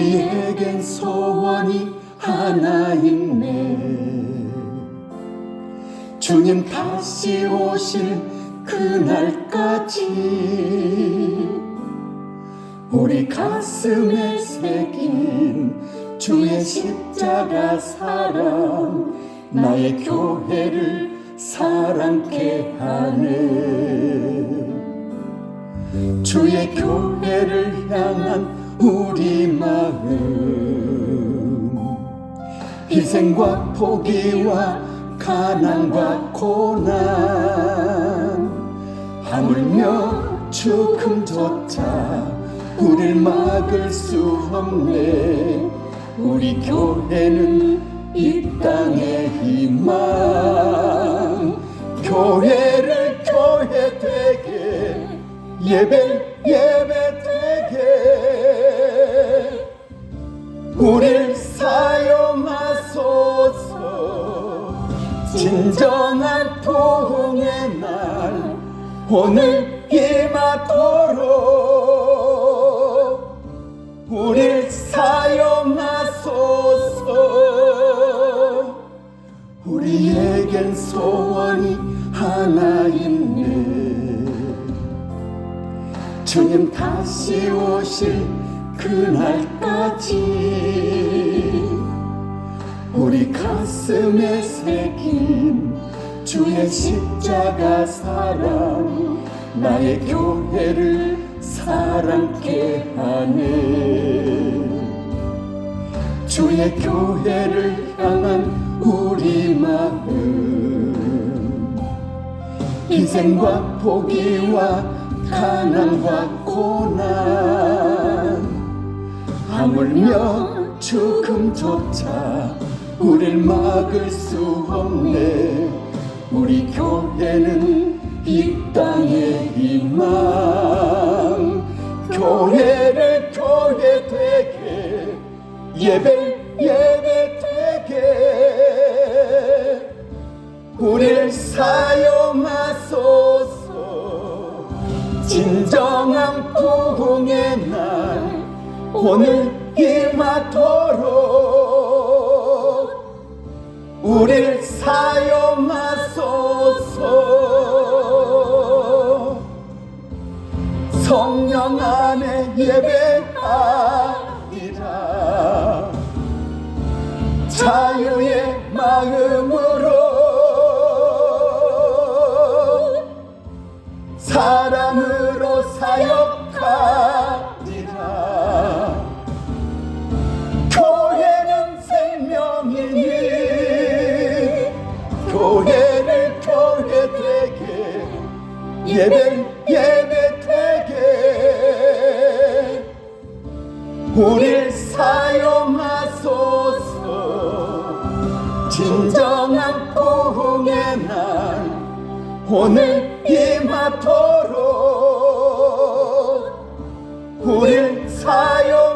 우리에겐 소원이 하나 있네. 주님 다시 오실 그날까지 우리 가슴에 새긴 주의 십자가 사랑 나의 교회를 사랑케 하네. 주의 교회를 향한 우리 마음. 희생과 포기와 가난과 고난. 하물며 죽음조차 우릴 막을 수 없네. 우리 교회는 이 땅의 희망 교회를 교회 되게. 예배 예배 진정한 부흥의 날 오늘 임하도록 우릴 사용하소서. 우리에겐 소원이 하나 있네. 주님 다시 오실 그날까지 우리 가슴에 새긴 주의 십자가 사랑 나의 교회를 사랑케 하네 주의 교회를 향한 우리 마음. 희생과 포기와 가난과 고난 하물며 죽음조차 우릴 막을 수 없네. 우리 교회는 이 땅의 희망 교회를 교회 되게 예배 예배 되게. 우릴 사용하소서. 진정한 부흥의 날. 오늘 임하도록 우릴 사용하소서. 성령 안에 예배 예배 예배 되게. 우릴 사용하소서. 진정한 부흥의 날. 오늘 임하도록 우릴 사용